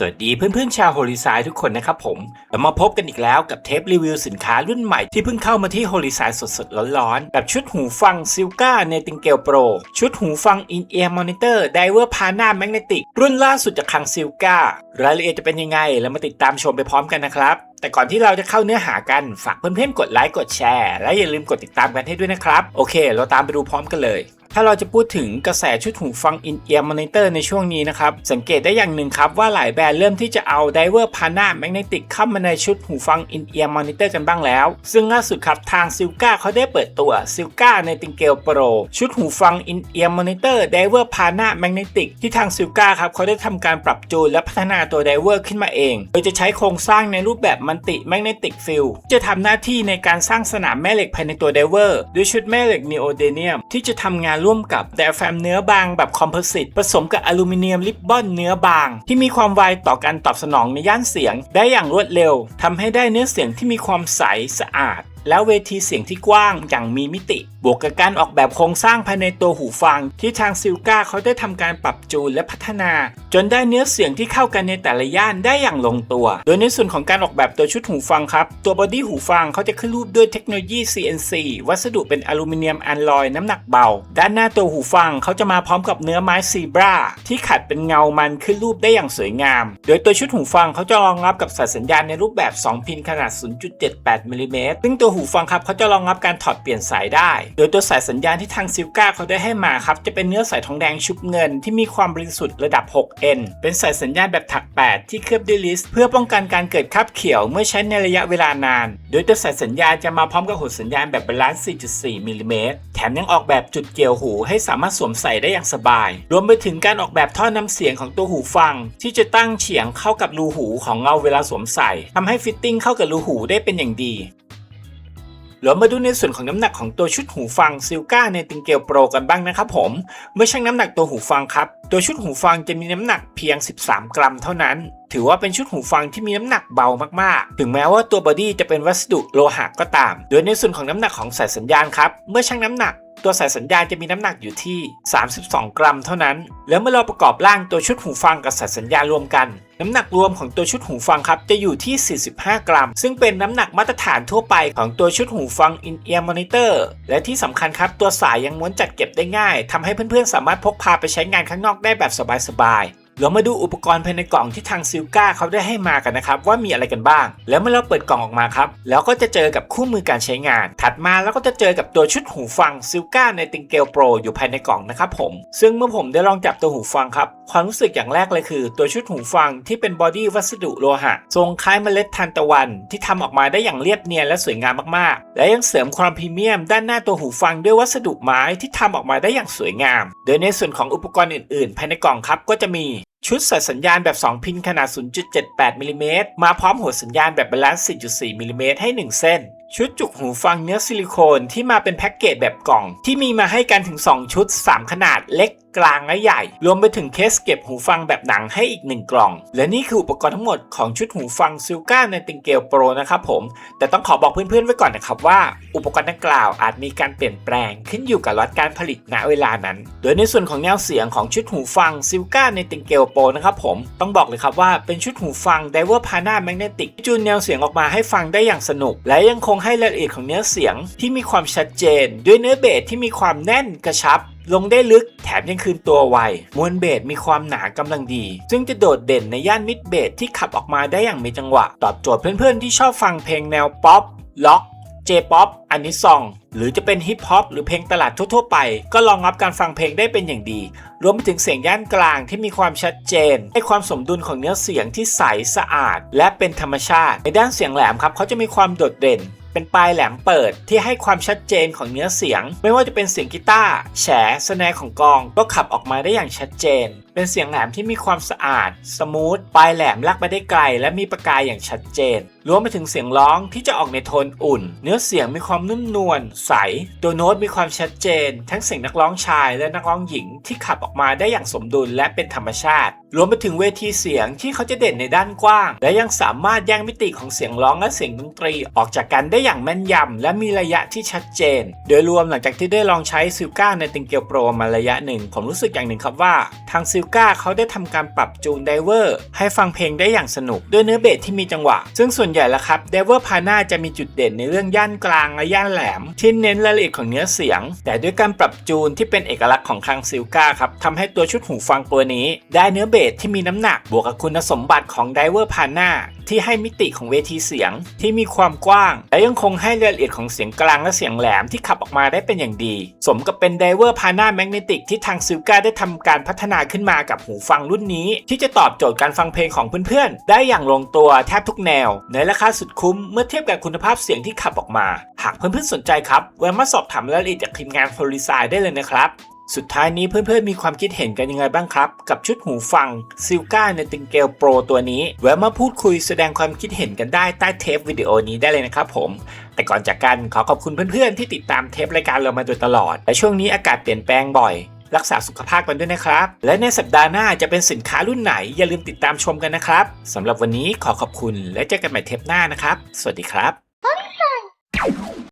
สวัสดีเพื่อนๆชาวโฮลิซายทุกคนนะครับผมเรามาพบกันอีกแล้วกับเทปรีวิวสินค้ารุ่นใหม่ที่เพิ่งเข้ามาที่โฮลิซายสดๆ ร้อนๆแบบชุดหูฟังซิลกาเนติงเกลโปรชุดหูฟังอินเอียร์มอนิเตอร์ไดเวอร์พานาแมกเนติกรุ่นล่าสุดจากคังซิลการายละเอียดจะเป็นยังไง เรามาติดตามชมไปพร้อมกันนะครับ แต่ก่อนที่เราจะเข้าเนื้อหากันฝากเพื่อนๆกดไลค์กดแชร์และอย่าลืมกดติดตามกันให้ด้วยนะครับโอเค เราตามไปดูพร้อมกันเลย ถ้าเราจะพูดถึงกระแสชุดหูฟัง In-Ear Monitor ในช่วงนี้นะครับ สังเกตได้อย่างหนึ่งครับ ว่าหลายแบรนด์เริ่มที่จะเอา Diver Pana Magnetic เข้ามาในชุดหูฟัง In-Ear Monitor กันบ้างแล้ว ซึ่งล่าสุดครับ ทาง Silka เขาได้เปิดตัว Silka Nightingale Pro ชุดหูฟัง In-Ear Monitor Diver Pana Magnetic ที่ทาง Silka ครับเขาได้ทำการปรับจูนและพัฒนาตัว Diver ขึ้นมาเอง โดยจะใช้โครงสร้างในรูปแบบมันติ Magnetic Field จะทำหน้าที่ในการสร้างสนามแม่เหล็กภายในตัว Diver ด้วยชุดแม่เหล็ก Neodymium ที่จะทำงานร่วมกับไดอะแฟมเนื้อบางแบบคอมโพสิตผสมกับอลูมิเนียมริบบอนเนื้อบาง ที่มีความไวต่อการตอบสนองในย่านเสียง ได้อย่างรวดเร็วทำให้ได้เนื้อเสียงที่มีความใสสะอาดและเวทีเสียงที่กว้างอย่างมีมิติ บวกกับการออกแบบโครงสร้างภายในตัวหูฟัง ที่ทางซิลกาเขาได้ทำการปรับจูนและพัฒนา จนได้เนื้อเสียงที่เข้ากันในแต่ละย่านได้อย่างลงตัว โดยในส่วนของการออกแบบตัวชุดหูฟังครับ ตัวบอดี้หูฟังเขาจะขึ้นรูปด้วยเทคโนโลยี CNC วัสดุเป็นอลูมิเนียมอัลลอยน้ำหนักเบา ด้านหน้าตัวหูฟังเขาจะมาพร้อมกับเนื้อไม้ซีบราที่ขัดเป็นเงามันขึ้นรูปได้อย่างสวยงาม โดยตัวชุดหูฟังเขาจะรองรับกับสายสัญญาณในรูปแบบ 2 พินขนาด 0.78มิลลิเมตรซึ่งตัวหูฟังครับเขาจะรองรับการถอดเปลี่ยนสายได้ โดยตัวสายสัญญาณที่ทางซิลกาเขาได้ให้มาครับจะเป็นเนื้อสายทองแดงชุบเงินที่มีความบริสุทธิ์ระดับ 6N เป็นสายสัญญาณแบบถัก 8 ที่เคลือบด้วยลิสเพื่อป้องกันการเกิดคราบเขียวเมื่อใช้ในระยะเวลานาน โดยตัวสายสัญญาณจะมาพร้อมกับหัวสัญญาณแบบบาลานซ์ 4.4 มิลลิเมตร แถมยังออกแบบจุดเกี่ยวหูให้สามารถสวมใส่ได้อย่างสบาย รวมไปถึงการออกแบบท่อน้ำเสียงของตัวหูฟัง ที่จะตั้งเฉียงเข้ากับรูหูของเราเวลาสวมใส่ทำให้ฟิตติ้งเข้ากับรูหูได้เป็นอย่างดี เรามาดูในส่วนของน้ำหนักของตัวชุดหูฟังซิลกาในติงเกลโปรกันบ้างนะครับผม เมื่อชั่งน้ำหนักตัวหูฟังครับ ตัวชุดหูฟังจะมีน้ำหนักเพียง 13 กรัมเท่านั้น ถือว่าเป็นชุดหูฟังที่มีน้ำหนักเบามากๆ ถึงแม้ว่าตัวบอดี้จะเป็นวัสดุโลหะก็ตาม โดยในส่วนของน้ำหนักของสายสัญญาณครับ เมื่อชั่งน้ำหนัก ตัวสายสัญญาณจะมีน้ำหนักอยู่ที่ 32 กรัมเท่านั้น แล้วเมื่อเราประกอบร่างตัวชุดหูฟังกับสายสัญญาณรวมกัน น้ำหนักรวมของตัวชุดหูฟังครับจะอยู่ที่ 45 กรัม ซึ่งเป็นน้ำหนักมาตรฐานทั่วไปของตัวชุดหูฟัง In-Ear Monitor และที่สำคัญครับตัวสายยังม้วนจัดเก็บได้ง่ายทำให้เพื่อนๆสามารถพกพาไปใช้งานข้างนอกได้แบบสบายๆ เรามาดูอุปกรณ์ภายในกล่องที่ทางซิลกาเขาได้ให้มากันนะครับว่ามีอะไรกันบ้าง แล้วเมื่อเราเปิดกล่องออกมาครับแล้วก็จะเจอกับคู่มือการใช้งาน ถัดมาแล้วก็จะเจอกับตัวชุดหูฟังซิลกาในติงเกลโปรอยู่ภายในกล่องนะครับผม ซึ่งเมื่อผมได้ลองจับตัวหูฟังครับความรู้สึกอย่างแรกเลยคือ ตัวชุดหูฟังที่เป็นบอดี้วัสดุโลหะทรงคล้ายเมล็ดทานตะวัน ที่ทำออกมาได้อย่างเรียบเนียนและสวยงามมากๆ และยังเสริมความพรีเมียม ด้านหน้าตัวหูฟังด้วยวัสดุไม้ที่ทำออกมาได้อย่างสวยงาม โดยในส่วนของอุปกรณ์อื่นๆ ภายในกล่องครับก็จะมี ชุดสายสัญญาณแบบ 2 พินขนาด 0.78มิลลิเมตรมาพร้อมหัวสัญญาณแบบบาลานซ์ 4.4มิลลิเมตรให้ 1 เส้น ชุดจุกหูฟังเนื้อซิลิโคนที่มาเป็นแพ็กเกจแบบกล่อง ที่มีมาให้กันถึง 2 ชุด 3 ขนาดเล็กกลางและใหญ่ รวมไปถึงเคสเก็บหูฟังแบบหนังให้อีก 1 กล่อง และนี่คืออุปกรณ์ทั้งหมดของชุดหูฟังซิลกาในติงเกลโปรนะครับผม แต่ต้องขอบอกเพื่อนๆไว้ก่อนนะครับว่า อุปกรณ์ดังกล่าวอาจมีการเปลี่ยนแปลงขึ้นอยู่กับล็อตการผลิตณเวลานั้น โดยในส่วนของแนวเสียงของชุดหูฟังซิลกาในติงเกลโปรนะครับผมต้องบอกเลยครับว่าเป็นชุดหูฟัง Diver Pana Magnetic ที่จูนแนวเสียงออกมาให้ฟังได้อย่างสนุก และยังคงให้รายละเอียดของเนื้อเสียงที่มีความชัดเจน ด้วยเนื้อเบสที่มีความแน่นกระชับ ลงได้ลึกแถมยังคืนตัวไว มวลเบสมีความหนากำลังดี ซึ่งจะโดดเด่นในย่านมิดเบสที่ขับออกมาได้อย่างมีจังหวะ ตอบโจทย์เพื่อนๆที่ชอบฟังเพลงแนวป๊อปล็อกเจป๊อปอันนี้ซอง หรือจะเป็นฮิปฮอปหรือเพลงตลาดทั่วๆไป ก็รองรับการฟังเพลงได้เป็นอย่างดี รวมไปถึงเสียงย่านกลางที่มีความชัดเจน ให้ความสมดุลของเนื้อเสียงที่ใสสะอาด และเป็นธรรมชาติ ในด้านเสียงแหลมครับเขาจะมีความโดดเด่น เป็นปลายแหลมเปิดที่ให้ความชัดเจนของเนื้อเสียง ไม่ว่าจะเป็นเสียงกีตาร์แฉสแนร์ของกองก็ขับออกมาได้อย่างชัดเจน เป็นเสียงแหลมที่มีความสะอาด สมูท ปลายแหลมลากไปได้ไกล และมีประกายอย่างชัดเจน รวมไปถึงเสียงร้องที่จะออกในโทนอุ่น เนื้อเสียงมีความนุ่มนวลใส ตัวโน้ตมีความชัดเจน ทั้งเสียงนักร้องชายและนักร้องหญิงที่ขับออกมาได้อย่างสมดุลและเป็นธรรมชาติรวมไปถึงเวทีเสียงที่เขาจะเด่นในด้านกว้าง และยังสามารถแยกมิติของเสียงร้องและเสียงดนตรี ออกจากกันได้อย่างแม่นยำ และมีระยะที่ชัดเจน โดยรวมหลังจากที่ได้ลองใช้ซิลกาในติงเกลโปรมาระยะหนึ่ง ผมรู้สึกอย่างหนึ่งครับว่า ทางซิลกาเขาได้ทำการปรับจูนไดเวอร์ให้ฟังเพลงได้อย่างสนุก ด้วยเนื้อเบสที่มีจังหวะ ซึ่งส่วนใหญ่แล้วครับไดเวอร์พาน่าจะมีจุดเด่นในเรื่องย่านกลางและย่านแหลม ที่เน้นรายละเอียดของเนื้อเสียง แต่ด้วยการปรับจูนที่เป็นเอกลักษณ์ของทางซิลกาครับทำให้ตัวชุดหูฟังตัวนี้ได้เนื้อเบสที่มีน้ำหนักบวกกับคุณสมบัติของไดเวอร์พาน่าที่ให้มิติของเวทีเสียงที่มีความกว้าง และยังคงให้รายละเอียดของเสียงกลางและเสียงแหลมที่ขับออกมาได้เป็นอย่างดี สมกับเป็นไดเวอร์พาน่าแมกเนติกที่ทางซิลกาได้ทำการพัฒนาขึ้นมากับหูฟังรุ่นนี้ ที่จะตอบโจทย์การฟังเพลงของเพื่อนๆ ได้อย่างลงตัวแทบทุกแนว ในราคาสุดคุ้มเมื่อเทียบกับคุณภาพเสียงที่ขับออกมา หากเพื่อนๆสนใจครับแวะมาสอบถามรายละเอียดจากทีมงานโ o ลิซายได้เลยนะครับ สุดท้ายนี้เพื่อนๆมีความคิดเห็นกันยังไงบ้างครับ กับชุดหูฟังซิลกาในติงเกลโปรตัวนี้ แวะมาพูดคุยแสดงความคิดเห็นกันได้ใต้เทปวิดีโอนี้ได้เลยนะครับผม แต่ก่อนจากกันขอขอบคุณเพื่อนๆ ที่ติดตามเทปรายการเรามาโดยตลอด และช่วงนี้อากาศเปลี่ยนแปลงบ่อย รักษาสุขภาพกันด้วยนะครับ และในสัปดาห์หน้าจะเป็นสินค้ารุ่นไหน อย่าลืมติดตามชมกันนะครับสำหรับวันนี้ขอขอบคุณและเจอกันใหม่เทปหน้านะครับ สวัสดีครับ